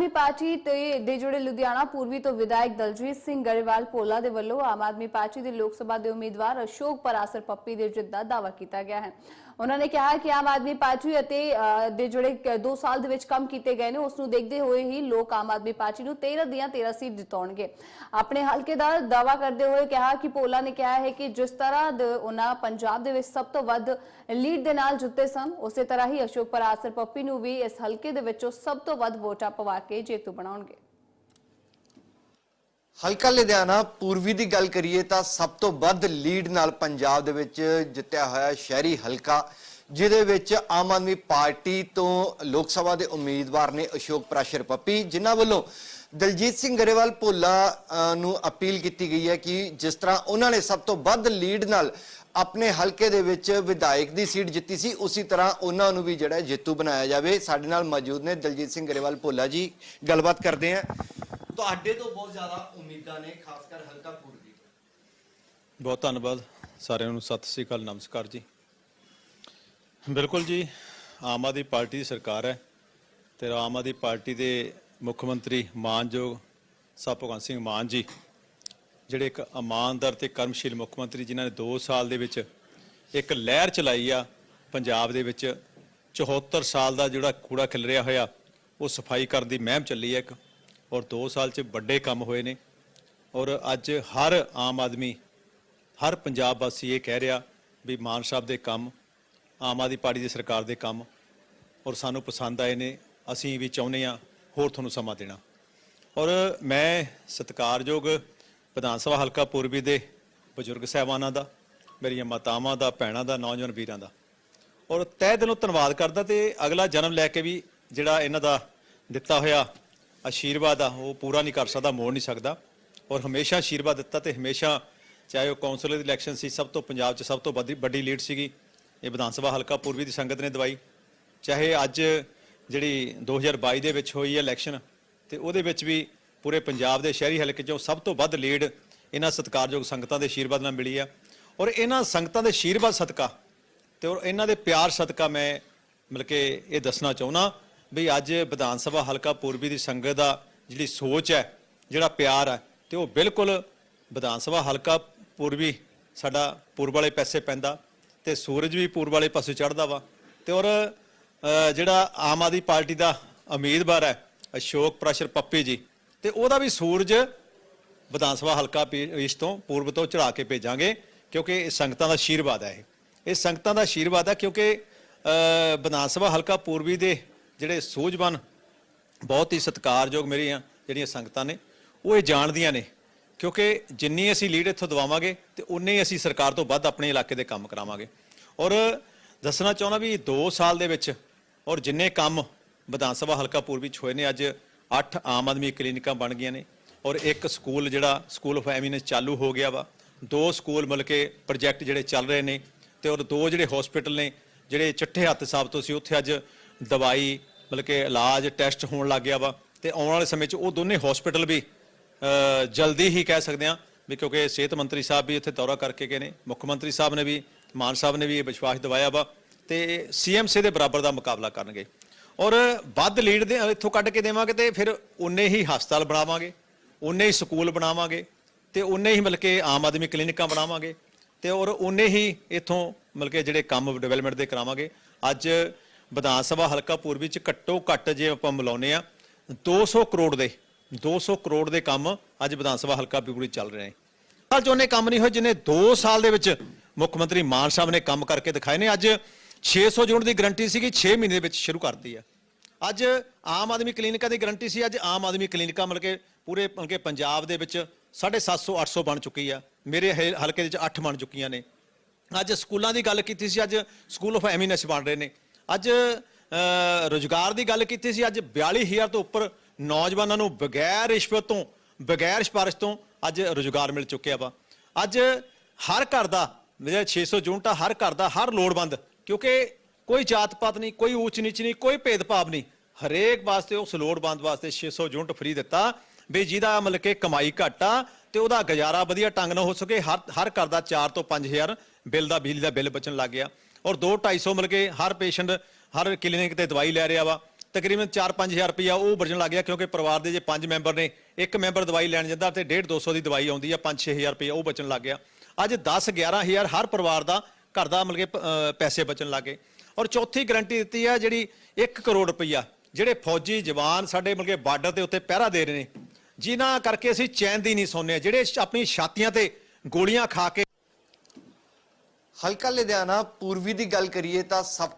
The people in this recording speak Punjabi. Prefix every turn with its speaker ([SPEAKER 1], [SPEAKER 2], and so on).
[SPEAKER 1] ਆਦਮੀ ਪਾਰਟੀ ਤੇ ਦੇ ਜੁੜੇ ਲੁਧਿਆਣਾ ਪੂਰਬੀ ਤੋਂ ਵਿਧਾਇਕ ਦਲਜੀਤ ਸਿੰਘ ਗਰੇਵਾਲ ਪੋਲਾ ਦੇ ਵੱਲੋਂ ਆਮ ਆਦਮੀ ਪਾਰਟੀ ਦੇ ਲੋਕ ਸਭਾ ਦੇ ਉਮੀਦਵਾਰ ਅਸ਼ੋਕ ਪਰਾਸਰ ਪੱਪੀ ਦੇ ਜਿੱਤ ਦਾ ਦਾਅਵਾ ਕੀਤਾ ਗਿਆ ਹੈ। ਉਹਨਾਂ ਨੇ ਕਿਹਾ ਕਿ ਆਮ ਆਦਮੀ ਪਾਰਟੀ ਅਤੇ ਦੇ ਜਿਹੜੇ 2 ਸਾਲ ਦੇ ਵਿੱਚ ਕੰਮ ਕੀਤੇ ਗਏ ਨੇ, ਉਸ ਨੂੰ ਦੇਖਦੇ ਹੋਏ ਹੀ ਲੋਕ ਆਮ ਆਦਮੀ ਪਾਰਟੀ ਨੂੰ 13 ਦੀਆਂ 13 ਸੀਟ ਜਿਤਾਉਣਗੇ। ਆਪਣੇ ਹਲਕੇ ਦਾ ਦਾਅਵਾ ਕਰਦੇ ਹੋਏ ਕਿਹਾ ਕਿ ਪੋਲਾ ਨੇ ਕਿਹਾ ਹੈ ਕਿ ਜਿਸ ਤਰ੍ਹਾਂ ਦੇ, ਉਹਨਾਂ ਪੰਜਾਬ ਦੇ ਵਿੱਚ ਸਭ ਤੋਂ ਵੱਧ ਲੀਡ ਦੇ ਨਾਲ ਜਿੱਤੇ ਸਨ, ਉਸੇ ਤਰ੍ਹਾਂ ਹੀ ਅਸ਼ੋਕ ਪਰਾਸਰ ਪੱਪੀ ਨੂੰ ਵੀ ਇਸ ਹਲਕੇ ਦੇ ਵਿੱਚੋਂ ਸਭ ਤੋਂ ਵੱਧ ਵੋਟਾਂ ਪਵਾ ਕੇ ਜੇਤੂ ਬਣਾਉਣਗੇ।
[SPEAKER 2] ਹਲਕਾ ਲੁਧਿਆਣਾ, ਪੂਰਬੀ ਦੀ ਗੱਲ ਕਰੀਏ ਤਾਂ ਸਭ ਤੋਂ ਵੱਧ ਲੀਡ ਨਾਲ ਪੰਜਾਬ ਦੇ ਵਿੱਚ ਜਿੱਤਿਆ ਹੋਇਆ ਸ਼ਹਿਰੀ ਹਲਕਾ, ਜਿਹਦੇ ਵਿੱਚ ਆਮ ਆਦਮੀ ਪਾਰਟੀ ਤੋਂ ਲੋਕ ਸਭਾ ਦੇ ਉਮੀਦਵਾਰ ਨੇ ਅਸ਼ੋਕ ਪ੍ਰਾਸ਼ਰ ਪੱਪੀ, ਜਿਨ੍ਹਾਂ ਵੱਲੋਂ ਦਲਜੀਤ ਸਿੰਘ ਗਰੇਵਾਲ ਭੋਲਾ ਨੂੰ ਅਪੀਲ ਕੀਤੀ ਗਈ ਹੈ ਕਿ ਜਿਸ ਤਰ੍ਹਾਂ ਉਹਨਾਂ ਨੇ ਸਭ ਤੋਂ ਵੱਧ ਲੀਡ ਨਾਲ ਆਪਣੇ ਹਲਕੇ ਦੇ ਵਿੱਚ ਵਿਧਾਇਕ ਦੀ ਸੀਟ ਜਿੱਤੀ ਸੀ, ਉਸੇ ਤਰ੍ਹਾਂ ਉਹਨਾਂ ਨੂੰ ਵੀ ਜਿਹੜਾ ਜੇਤੂ ਬਣਾਇਆ ਜਾਵੇ। ਸਾਡੇ ਨਾਲ ਮੌਜੂਦ ਨੇ ਦਲਜੀਤ ਸਿੰਘ ਗਰੇਵਾਲ ਭੋਲਾ ਜੀ, ਗੱਲਬਾਤ ਕਰਦੇ ਹਾਂ। ਤੁਹਾਡੇ ਤੋਂ ਬਹੁਤ ਜ਼ਿਆਦਾ ਉਮੀਦਾਂ ਨੇ, ਖਾਸ ਕਰ ਹਲਕਾ ਪੂਰਬੀ ਤੋਂ।
[SPEAKER 3] ਬਹੁਤ ਧੰਨਵਾਦ ਸਾਰਿਆਂ ਨੂੰ। ਸਤਿ ਸ੍ਰੀ ਅਕਾਲ, ਨਮਸਕਾਰ ਜੀ। ਬਿਲਕੁਲ ਜੀ, ਆਮ ਆਦਮੀ ਪਾਰਟੀ ਦੀ ਸਰਕਾਰ ਹੈ ਤੇ ਆਮ ਆਦਮੀ ਪਾਰਟੀ ਦੇ ਮੁੱਖ ਮੰਤਰੀ ਮਾਨਯੋਗ ਸਾਹਿਬ ਭਗਵੰਤ ਸਿੰਘ ਮਾਨ ਜੀ, ਜਿਹੜੇ ਇੱਕ ਇਮਾਨਦਾਰ ਤੇ ਕਰਮਸ਼ੀਲ ਮੁੱਖ ਮੰਤਰੀ ਜਿਨ੍ਹਾਂ ਨੇ 2 ਸਾਲ ਦੇ ਵਿੱਚ ਇੱਕ ਲਹਿਰ ਚਲਾਈ ਆ ਪੰਜਾਬ ਦੇ ਵਿੱਚ 74 ਸਾਲ ਦਾ ਜਿਹੜਾ ਕੂੜਾ ਖਿਲ ਰਿਹਾ ਹੋਇਆ, ਉਹ ਸਫ਼ਾਈ ਕਰਨ ਦੀ ਮਹਿਮ ਚੱਲੀ ਹੈ ਇੱਕ। ਔਰ 2 ਸਾਲ 'ਚ ਵੱਡੇ ਕੰਮ ਹੋਏ ਨੇ। ਔਰ ਅੱਜ ਹਰ ਆਮ ਆਦਮੀ, ਹਰ ਪੰਜਾਬ ਵਾਸੀ ਇਹ ਕਹਿ ਰਿਹਾ ਵੀ ਮਾਨ ਸਾਹਿਬ ਦੇ ਕੰਮ, ਆਮ ਆਦਮੀ ਪਾਰਟੀ ਦੀ ਸਰਕਾਰ ਦੇ ਕੰਮ ਔਰ ਸਾਨੂੰ ਪਸੰਦ ਆਏ ਨੇ। ਅਸੀਂ ਵੀ ਚਾਹੁੰਦੇ ਆ ਹੋਰ ਤੁਹਾਨੂੰ ਸਮਾਂ ਦੇਣਾ। ਔਰ ਮੈਂ ਸਤਿਕਾਰਯੋਗ ਵਿਧਾਨ ਸਭਾ ਹਲਕਾ ਪੂਰਬੀ ਦੇ ਬਜ਼ੁਰਗ ਸਹਿਬਾਨਾਂ ਦਾ, ਮੇਰੀਆਂ ਮਾਤਾਵਾਂ ਦਾ, ਭੈਣਾਂ ਦਾ, ਨੌਜਵਾਨ ਵੀਰਾਂ ਦਾ। ਔਰ ਤਹਿ ਦਿਲੋਂ ਧੰਨਵਾਦ ਕਰਦਾ ਤੇ ਅਗਲਾ ਜਨਮ ਲੈ ਕੇ ਵੀ ਜਿਹੜਾ ਇਹਨਾਂ ਦਾ ਦਿੱਤਾ ਹੋਇਆ ਆਸ਼ੀਰਵਾਦ ਆ, ਉਹ ਪੂਰਾ ਨਹੀਂ ਕਰ ਸਕਦਾ, ਮੋੜ ਨਹੀਂ ਸਕਦਾ। ਔਰ ਹਮੇਸ਼ਾ ਆਸ਼ੀਰਵਾਦ ਦਿੱਤਾ ਤੇ ਹਮੇਸ਼ਾ ਚਾਹੇ ਉਹ ਕੌਂਸਲਰ ਦੀ ਇਲੈਕਸ਼ਨ ਸੀ, ਸਭ ਤੋਂ ਪੰਜਾਬ 'ਚ ਸਭ ਤੋਂ ਵੱਡੀ ਵੱਡੀ ਲੀਡ ਸੀਗੀ। ਇਹ ਵਿਧਾਨ ਸਭਾ ਹਲਕਾ ਪੂਰਬੀ ਦੀ ਸੰਗਤ ਨੇ ਦਵਾਈ। ਚਾਹੇ ਅੱਜ ਜਿਹੜੀ 2022 ਦੇ ਵਿੱਚ ਹੋਈ ਹੈ ਇਲੈਕਸ਼ਨ, ਤੇ ਉਹਦੇ ਵਿੱਚ ਵੀ ਪੂਰੇ ਪੰਜਾਬ ਦੇ ਸ਼ਹਿਰੀ ਹਲਕੇ 'ਚੋਂ ਸਭ ਤੋਂ ਵੱਧ ਲੀਡ ਇਹਨਾਂ ਸਤਿਕਾਰਯੋਗ ਸੰਗਤਾਂ ਦੇ ਆਸ਼ੀਰਵਾਦ ਨਾਲ ਮਿਲੀ ਆ। ਔਰ ਇਹਨਾਂ ਸੰਗਤਾਂ ਦੇ ਆਸ਼ੀਰਵਾਦ ਸਦਕਾ ਤੇ ਔਰ ਇਹਨਾਂ ਦੇ ਪਿਆਰ ਸਦਕਾ ਮੈਂ ਮਿਲ ਕੇ ਇਹ ਦੱਸਣਾ ਚਾਹੁੰਦਾ ਵੀ ਅੱਜ ਵਿਧਾਨ ਸਭਾ ਹਲਕਾ ਪੂਰਬੀ ਦੀ ਸੰਗਤ ਦਾ ਜਿਹੜੀ ਸੋਚ ਹੈ, ਜਿਹੜਾ ਪਿਆਰ ਹੈ, ਤੇ ਉਹ ਬਿਲਕੁਲ ਵਿਧਾਨ ਸਭਾ ਹਲਕਾ ਪੂਰਬੀ ਸਾਡਾ ਪੂਰਬ ਵਾਲੇ ਪਾਸੇ ਪੈਂਦਾ ਤੇ ਸੂਰਜ ਵੀ ਪੂਰਬ ਵਾਲੇ ਪਾਸੇ ਚੜ੍ਹਦਾ ਵਾ। ਤੇ ਔਰ ਜਿਹੜਾ ਆਮ ਆਦਮੀ ਪਾਰਟੀ ਦਾ ਉਮੀਦਵਾਰ ਹੈ, ਅਸ਼ੋਕ ਪ੍ਰਸ਼ਰ ਪੱਪੀ ਜੀ, ਤੇ ਉਹਦਾ ਵੀ ਸੂਰਜ ਵਿਧਾਨ ਸਭਾ ਹਲਕਾ ਇਸ ਤੋਂ ਪੂਰਬ ਤੋਂ ਚੜਾ ਕੇ ਭੇਜਾਂਗੇ, ਕਿਉਂਕਿ ਇਹ ਸੰਗਤਾਂ ਦਾ ਆਸ਼ੀਰਵਾਦ ਹੈ ਇਹ। ਸੰਗਤਾਂ ਦਾ ਆਸ਼ੀਰਵਾਦ ਹੈ ਕਿਉਂਕਿ ਵਿਧਾਨ ਸਭਾ ਹਲਕਾ ਪੂਰਬੀ ਦੇ ਜਿਹੜੇ ਸੂਝਵਾਨ, ਬਹੁਤ ਹੀ ਸਤਿਕਾਰਯੋਗ ਮੇਰੀਆਂ ਜਿਹੜੀਆਂ ਸੰਗਤਾਂ ਨੇ, ਉਹ ਇਹ ਜਾਣਦੀਆਂ ਨੇ, ਕਿਉਂਕਿ ਜਿੰਨੀ ਅਸੀਂ ਲੀਡ ਇੱਥੋਂ ਦਵਾਵਾਂਗੇ ਤੇ ਉਨੇ ਹੀ ਅਸੀਂ ਸਰਕਾਰ ਤੋਂ ਵੱਧ ਆਪਣੇ ਇਲਾਕੇ ਦੇ ਕੰਮ ਕਰਾਵਾਂਗੇ। ਔਰ ਦੱਸਣਾ ਚਾਹੁੰਦਾ ਵੀ 2 ਸਾਲ ਦੇ ਵਿੱਚ ਔਰ ਜਿੰਨੇ ਕੰਮ ਵਿਧਾਨ ਸਭਾ ਹਲਕਾ ਪੂਰਬੀ ਚ ਹੋਏ ਨੇ, ਅੱਜ 8 ਆਮ ਆਦਮੀ ਕਲੀਨਿਕਾਂ ਬਣ ਗਈਆਂ ਨੇ, ਔਰ ਇੱਕ ਸਕੂਲ ਜਿਹੜਾ ਸਕੂਲ ਆਫ ਐਮੀਨੈਂਸ ਚਾਲੂ ਹੋ ਗਿਆ ਵਾ, ਦੋ ਸਕੂਲ ਮਿਲ ਕੇ ਪ੍ਰੋਜੈਕਟ ਜਿਹੜੇ ਚੱਲ ਰਹੇ ਨੇ, ਤੇ ਔਰ ਦੋ ਜਿਹੜੇ ਹਸਪੀਟਲ ਨੇ, ਜਿਹੜੇ ਚੱਠੇ ਹੱਥ ਸਾਹਿਬ ਤੋਂ ਸੀ, ਉੱਥੇ ਅੱਜ ਦਵਾਈ ਮਤਲਬ ਕਿ ਇਲਾਜ, ਟੈਸਟ ਹੋਣ ਲੱਗ ਗਿਆ ਵਾ, ਤੇ ਆਉਣ ਵਾਲੇ ਸਮੇਂ 'ਚ ਉਹ ਦੋਨੇ ਹਸਪੀਟਲ ਵੀ ਜਲਦੀ ਹੀ ਕਹਿ ਸਕਦੇ ਹਾਂ ਵੀ ਕਿਉਂਕਿ ਸਿਹਤ ਮੰਤਰੀ ਸਾਹਿਬ ਵੀ ਇੱਥੇ ਦੌਰਾ ਕਰਕੇ ਗਏ ਨੇ, ਮੁੱਖ ਮੰਤਰੀ ਸਾਹਿਬ ਨੇ ਵੀ, ਮਾਨ ਸਾਹਿਬ ਨੇ ਵੀ ਇਹ ਵਿਸ਼ਵਾਸ ਦਿਵਾਇਆ ਵਾ, ਤੇ ਸੀਐਮਸੀ ਦੇ ਬਰਾਬਰ ਦਾ ਮੁਕਾਬਲਾ ਕਰਨਗੇ। ਔਰ ਵੱਧ ਲੀਡ ਦੇ ਇੱਥੋਂ ਕੱਢ ਕੇ ਦੇਵਾਂਗੇ ਤੇ ਫਿਰ ਉਨੇ ਹੀ ਹਸਪਤਾਲ ਬਣਾਵਾਂਗੇ, ਉਨੇ ਹੀ ਸਕੂਲ ਬਣਾਵਾਂਗੇ, ਤੇ ਉਨੇ ਹੀ ਮਤਲਬ ਕਿ ਆਮ ਆਦਮੀ ਕਲੀਨਿਕਾਂ ਬਣਾਵਾਂਗੇ, ਤੇ ਔਰ ਉਨੇ ਹੀ ਇਥੋਂ ਮਤਲਬ ਕਿ ਜਿਹੜੇ ਕੰਮ ਡਿਵੈਲਪਮੈਂਟ ਦੇ ਕਰਾਵਾਂਗੇ। ਅੱਜ ਵਿਧਾਨ ਸਭਾ ਹਲਕਾ ਪੂਰਬੀ ਚ ਘੱਟੋ ਘੱਟ ਜੇ ਆਪਾਂ ਮਿਲਾਉਨੇ ਆ 200 ਕਰੋੜ ਦੇ 200 ਕਰੋੜ ਦੇ ਕੰਮ ਅੱਜ ਵਿਧਾਨ ਸਭਾ ਹਲਕਾ ਪੂਰਬੀ ਚੱਲ ਰਹੇ ਨੇ। ਸਾਲ 'ਚ ਉਹਨੇ ਕੰਮ ਨਹੀਂ ਹੋਏ ਜਿਨੇ 2 ਸਾਲ ਦੇ ਵਿੱਚ ਮੁੱਖ ਮੰਤਰੀ ਮਾਨ ਸਾਹਿਬ ਨੇ ਕੰਮ ਕਰਕੇ ਦਿਖਾਏ ਨੇ। ਅੱਜ 600 ਯੂਨਿਟ ਦੀ ਗਰੰਟੀ ਸੀਗੀ 6 ਮਹੀਨੇ ਦੇ ਵਿੱਚ ਸ਼ੁਰੂ ਕਰਤੀ ਆ। ਅੱਜ ਆਮ ਆਦਮੀ ਕਲੀਨਿਕਾਂ ਦੀ ਗਰੰਟੀ ਸੀ, ਅੱਜ ਆਮ ਆਦਮੀ ਕਲੀਨਿਕਾਂ ਮਿਲ ਕੇ ਪੂਰੇ ਮਤਲਬ ਕਿ ਪੰਜਾਬ ਦੇ ਵਿੱਚ 750 800 ਬਣ ਚੁੱਕੀ ਆ। ਮੇਰੇ ਹਲਕੇ ਦੇ ਵਿੱਚ 8 ਬਣ ਚੁੱਕੀਆਂ ਨੇ। ਅੱਜ ਸਕੂਲਾਂ ਦੀ ਗੱਲ ਕੀਤੀ ਸੀ, ਅੱਜ ਸਕੂਲ ਆਫ ਐਮੀਨੈਂਸ ਬਣ ਰਹੇ ਨੇ। ਅੱਜ ਅ, ਰੁਜ਼ਗਾਰ ਦੀ ਗੱਲ ਕੀਤੀ ਸੀ ਅੱਜ 42000 ਤੋਂ ਉੱਪਰ ਨੌਜਵਾਨਾਂ ਨੂੰ ਬਗੈਰ ਰਿਸ਼ਵਤ ਤੋਂ ਬਗੈਰ ਸਿਫਾਰਿਸ਼ ਤੋਂ ਅੱਜ ਰੁਜ਼ਗਾਰ ਮਿਲ ਚੁੱਕਿਆ ਵਾ। ਅੱਜ ਹਰ ਘਰ ਦਾ ਜਿਹੜਾ 600 ਯੂਨਿਟ ਆ ਹਰ ਘਰ ਦਾ ਹਰ ਲੋੜਵੰਦ ਕਿਉਂਕਿ ਕੋਈ ਜਾਤ ਪਾਤ ਨਹੀਂ ਕੋਈ ਉੱਚ ਨੀਚ ਨਹੀਂ ਕੋਈ ਭੇਦਭਾਵ ਨਹੀਂ ਹਰੇਕ ਵਾਸਤੇ ਉਸ ਲੋੜਵੰਦ ਵਾਸਤੇ 600 ਯੂਨਿਟ ਫ੍ਰੀ ਦਿੱਤਾ ਵੀ ਜਿਹਦਾ ਮਤਲਬ ਕਿ ਕਮਾਈ ਘੱਟ ਆ ਤੇ ਉਹਦਾ ਗੁਜ਼ਾਰਾ ਵਧੀਆ ਢੰਗ ਨਾਲ ਹੋ ਸਕੇ ਹਰ ਹਰ ਘਰ ਦਾ 4 ਤੋਂ 5000 ਬਿੱਲ ਦਾ ਬਿਜਲੀ ਦਾ ਬਿੱਲ ਬਚਣ ਲੱਗ ਗਿਆ। ਔਰ 2 250 ਮਿਲ ਕੇ ਹਰ ਪੇਸ਼ੈਂਟ, ਹਰ ਕਲੀਨਿਕ ਤੇ ਦਵਾਈ ਲੈ ਰਿਹਾ ਵਾ। ਤਕਰੀਬਨ 4-5000 ਰੁਪਇਆ ਉਹ ਬਚਣ ਲੱਗ ਗਿਆ ਕਿਉਂਕਿ ਪਰਿਵਾਰ ਦੇ ਜੇ 5 ਮੈਂਬਰ ਨੇ, ਇੱਕ ਮੈਂਬਰ ਦਵਾਈ ਲੈਣ ਜਾਂਦਾ ਤੇ 1.5 200 ਦੀ ਦਵਾਈ ਆਉਂਦੀ ਆ 5-6000 ਰੁਪਇਆ ਉਹ ਬਚਣ ਲੱਗ ਗਿਆ। ਅੱਜ 10-11000 ਹਰ ਪਰਿਵਾਰ ਦਾ ਘਰ ਦਾ ਮਿਲ ਕੇ ਪੈਸੇ ਬਚਣ ਲੱਗੇ ਔਰ ਚੌਥੀ ਗਰੰਟੀ ਦਿੱਤੀ ਆ ਜਿਹੜੀ 1 ਕਰੋੜ ਰੁਪਇਆ ਜਿਹੜੇ ਫੌਜੀ ਜਵਾਨ ਸਾਡੇ ਮਿਲ ਕੇ ਬਾਰਡਰ ਦੇ ਉੱਤੇ ਪਹਿਰਾ ਦੇ ਰਹੇ ਨੇ, ਜਿਨ੍ਹਾਂ ਕਰਕੇ ਅਸੀਂ ਚੈਨ ਦੀ ਨਹੀਂ ਸੌਂਦੇ ਜਿਹੜੇ ਆਪਣੀ ਛਾਤੀਆਂ ਤੇ ਗੋਲੀਆਂ ਖਾ ਕੇ
[SPEAKER 2] ਹਲਕਾ ਲੁਧਿਆਣਾ ਪੂਰਬੀ ਦੀ ਗੱਲ ਕਰੀਏ ਤਾਂ ਸਭ